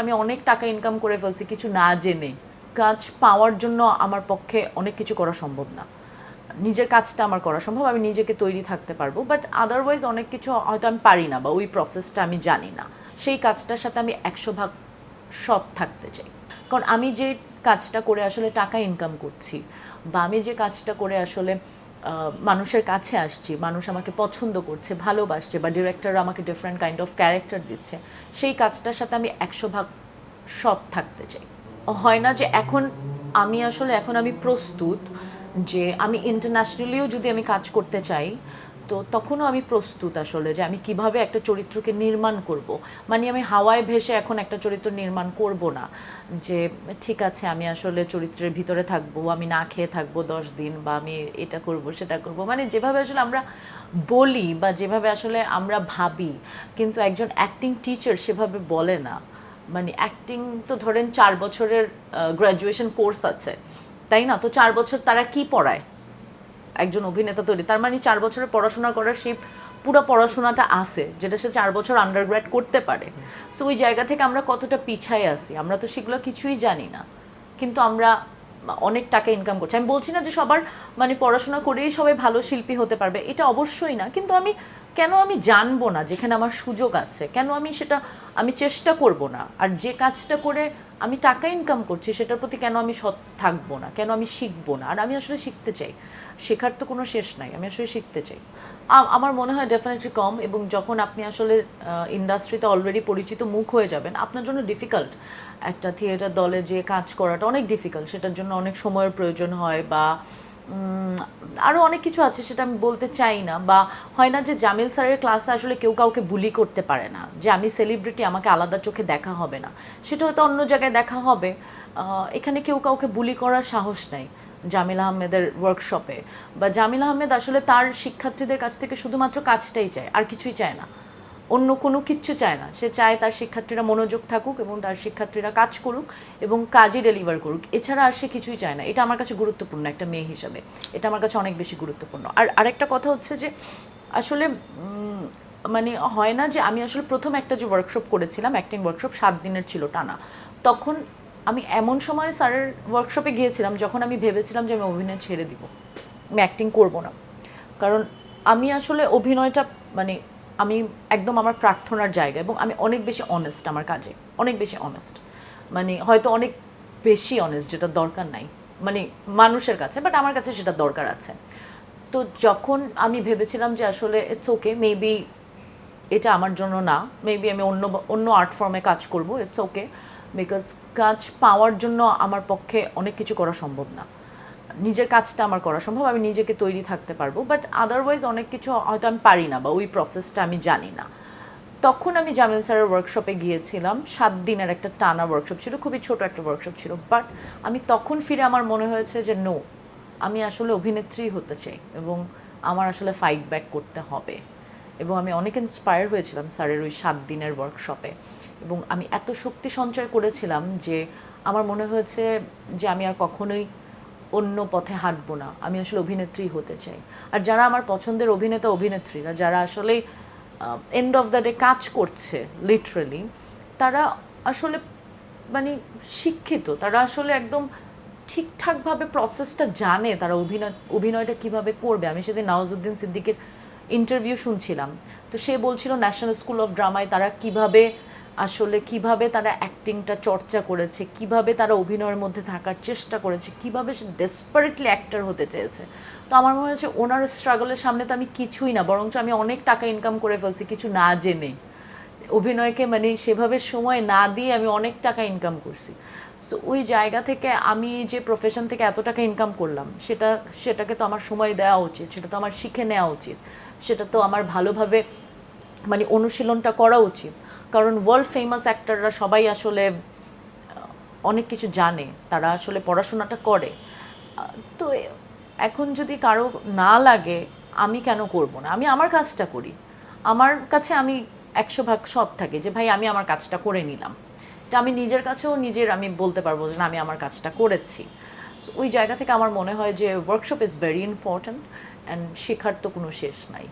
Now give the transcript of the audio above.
আমি অনেক টাকা ইনকাম করে ফেলছি, কিছু না জেনে। কাজ পাওয়ার জন্য আমার পক্ষে অনেক কিছু করা সম্ভব না। নিজের কাজটা আমার করা সম্ভব, আমি নিজেকে তৈরি থাকতে পারব বাট আদারওয়াইজ অনেক কিছু হয়তো আমি পারি না বা ওই প্রসেসটা আমি জানি না। সেই কাজটার সাথে আমি একশো ভাগ সব থাকতে চাই। কারণ আমি যে কাজটা করে আসলে টাকা ইনকাম করছি, বা আমি যে কাজটা করে আসলে মানুষের কাছে আসছি, মানুষ আমাকে পছন্দ করছে, ভালোবাসছে, বা ডিরেক্টর আমাকে ডিফারেন্ট কাইন্ড অফ ক্যারেক্টার দিচ্ছে, সেই কাজটার সাথে আমি একশো ভাগ সব থাকতে চাই। হয় না যে এখন আমি আসলে, এখন আমি প্রস্তুত যে আমি ইন্টারন্যাশনালিও যদি আমি কাজ করতে চাই তো তখনও আমি প্রস্তুত আসলে যে আমি কীভাবে একটা চরিত্রকে নির্মাণ করব। মানে আমি হাওয়ায় ভেসে এখন একটা চরিত্র নির্মাণ করব না। যে ঠিক আছে, আমি আসলে চরিত্রের ভিতরে থাকব, আমি না খেয়ে থাকব দশ দিন বা আমি এটা করব, সেটা করব। মানে যেভাবে আসলে আমরা বলি বা যেভাবে আসলে আমরা ভাবি, কিন্তু একজন অ্যাক্টিং টিচার সেভাবে বলে না। মানে অ্যাক্টিং তো ধরেন চার বছরের গ্র্যাজুয়েশন কোর্স আছে। তাই না? তো চার বছর তারা কি পড়ায়? একজন অভিনেতা তৈরি। তার মানে চার বছরের পড়াশোনা করার সেই পুরো পড়াশোনাটা আছে, যেটা সে চার বছর আন্ডারগ্র্যাড করতে পারে। সো ওই জায়গা থেকে আমরা কতটা পিছায় আছি, আমরা তো সেগুলো কিছুই জানি না। কিন্তু আমরা অনেক টাকা ইনকাম করছি। আমি বলছি না যে সবার মানে পড়াশোনা করেই সবাই ভালো শিল্পী হতে পারবে, এটা অবশ্যই না। কিন্তু আমি কেন আমি জানব না, যেখানে আমার সুযোগ আছে? কেন আমি সেটা, আমি চেষ্টা করব না? আর যে কাজটা করে আমি টাকা ইনকাম করছি, সেটার প্রতি কেন আমি সৎ থাকব না? কেন আমি শিখব না? আর আমি আসলে শিখতে চাই। শেখার তো কোনো শেষ নাই, আমি আসলে শিখতে চাই। আমার মনে হয় ডেফিনেটলি কম এবং যখন আপনি আসলে ইন্ডাস্ট্রিতে অলরেডি পরিচিত মুখ হয়ে যাবেন, আপনার জন্য ডিফিকাল্ট একটা থিয়েটার দলে যে কাজ করাটা অনেক ডিফিকাল্ট সেটার জন্য অনেক সময়ের প্রয়োজন হয় বা উম, আরও অনেক কিছু আছে সেটা আমি বলতে চাই না বা হয় না যে জামিল স্যারের ক্লাসে আসলে কেউ কাউকে বুলি করতে পারে না যে আমি সেলিব্রিটি আমাকে আলাদা চোখে দেখা হবে না। সেটা হয়তো অন্য জায়গায় দেখা হবে। এখানে কেউ কাউকে বুলি করার সাহস নাই জামিল আহমেদের ওয়ার্কশপে বা জামিল আহমেদ আসলে তার শিক্ষার্থীদের কাছ থেকে শুধুমাত্র কাজটাই চায় আর কিছুই চায় না। অন্য কোনো কিচ্ছু চায় না। সে চায় তার শিক্ষার্থীরা মনোযোগ থাকুক এবং তার শিক্ষার্থীরা কাজ করুক এবং কাজই ডেলিভার করুক। এছাড়া আর সে কিছুই চায় না। এটা আমার কাছে গুরুত্বপূর্ণ একটা মেয়ে হিসাবে। এটা আমার কাছে অনেক বেশি গুরুত্বপূর্ণ। আর আরেকটা কথা হচ্ছে যে, আসলে মানে হয় না যে আমি আসলে প্রথম একটা যে ওয়ার্কশপ করেছিলাম অ্যাক্টিং ওয়ার্কশপ সাত দিনের ছিল টানা। তখন আমি এমন সময় স্যারের ওয়ার্কশপে গিয়েছিলাম যখন আমি ভেবেছিলাম যে আমি অভিনয় ছেড়ে দিব। আমি অ্যাক্টিং করব না। কারণ আমি আসলে অভিনয়টা মানে আমি একদম আমার প্রার্থনার জায়গা এবং আমি অনেক বেশি অনেস্ট আমার কাজে, অনেক বেশি অনেস্ট মানে হয়তো অনেক বেশি অনেস্ট যেটা দরকার নাই। মানে মানুষের কাছে বাট আমার কাছে সেটা দরকার আছে। তো যখন আমি ভেবেছিলাম যে আসলে ইটস ওকে মেবি এটা আমার জন্য না মেবি আমি অন্য অন্য আর্ট ফর্মে কাজ করব ইটস ওকে বিকজ কাজ পাওয়ার জন্য আমার পক্ষে অনেক কিছু করা সম্ভব না। নিজের কাজটা আমার করা সম্ভব, আমি নিজেকে তৈরি থাকতে পারব বাট আদারওয়াইজ অনেক কিছু হয়তো আমি পারি না বা ওই প্রসেসটা আমি জানি না। তখন আমি জামিল স্যারের ওয়ার্কশপে গিয়েছিলাম, সাত দিনের একটা টানা ওয়ার্কশপ ছিল, খুবই ছোট একটা ওয়ার্কশপ ছিল বাট আমি তখন ফিরে আমার মনে হয়েছে যে নো আমি আসলে অভিনেত্রী হতে চাই এবং আমার আসলে ফাইট ব্যাক করতে হবে। এবং আমি অনেক ইন্সপায়ার হয়েছিলাম স্যারের ওই সাত দিনের ওয়ার্কশপে এবং আমি এত শক্তি সঞ্চয় করেছিলাম যে, আমার মনে হয়েছে যে, আমি আর কখনোই অন্য পথে হাঁটবো না। আমি আসলে অভিনেত্রী হতে চাই। আর যারা আমার পছন্দের অভিনেতা, অভিনেত্রীরা, যারা আসলে এন্ড অফ দ্য ডে কাজ করছে লিটারেলি তারা আসলে মানে শিক্ষিত। তারা আসলে একদম ঠিকঠাকভাবে প্রসেসটা জানে তারা অভিনয়, অভিনয়টা কীভাবে করবে। আমি সেদিন নওয়াজুদ্দিন সিদ্দিকের ইন্টারভিউ শুনছিলাম। তো সে বলছিল ন্যাশনাল স্কুল অফ ড্রামায় তারা কীভাবে আসলে কীভাবে তারা অ্যাক্টিংটা চর্চা করেছে, কীভাবে তারা অভিনয়ের মধ্যে থাকার চেষ্টা করেছে, কীভাবে সে ডেসপারেটলি অ্যাক্টার হতে চেয়েছে। তো আমার মনে হচ্ছে ওনার স্ট্রাগলের সামনে তো আমি কিছুই না, বরঞ্চ আমি অনেক টাকা ইনকাম করে ফেলছি, কিছু না জেনে। অভিনয়কে মানে সেভাবে সময় না দিয়ে আমি অনেক টাকা ইনকাম করছি। সো ওই জায়গা থেকে আমি যে প্রফেশন থেকে এত টাকা ইনকাম করলাম, সেটা, সেটাকে তো আমার সময় দেওয়া উচিত, সেটা তো আমার শিখে নেওয়া উচিত, সেটা তো আমার ভালোভাবে মানে অনুশীলনটা করা উচিত। কারণ ওয়ার্ল্ড ফেমাস অ্যাক্টররা সবাই আসলে অনেক কিছু জানে, তারা আসলে পড়াশোনাটা করে। তো এখন যদি কারও না লাগে, আমি কেন করব না? আমি আমার কাজটা করি। আমার কাছে আমি একশো ভাগ সব থাকে যে, ভাই, আমি আমার কাজটা করে নিলাম। এটা আমি নিজের কাছেও নিজের আমি বলতে পারব যে আমি আমার কাজটা করেছি। ওই জায়গা থেকে আমার মনে হয় যে workshop is very important and শেখার তো কোনো শেষ নাই।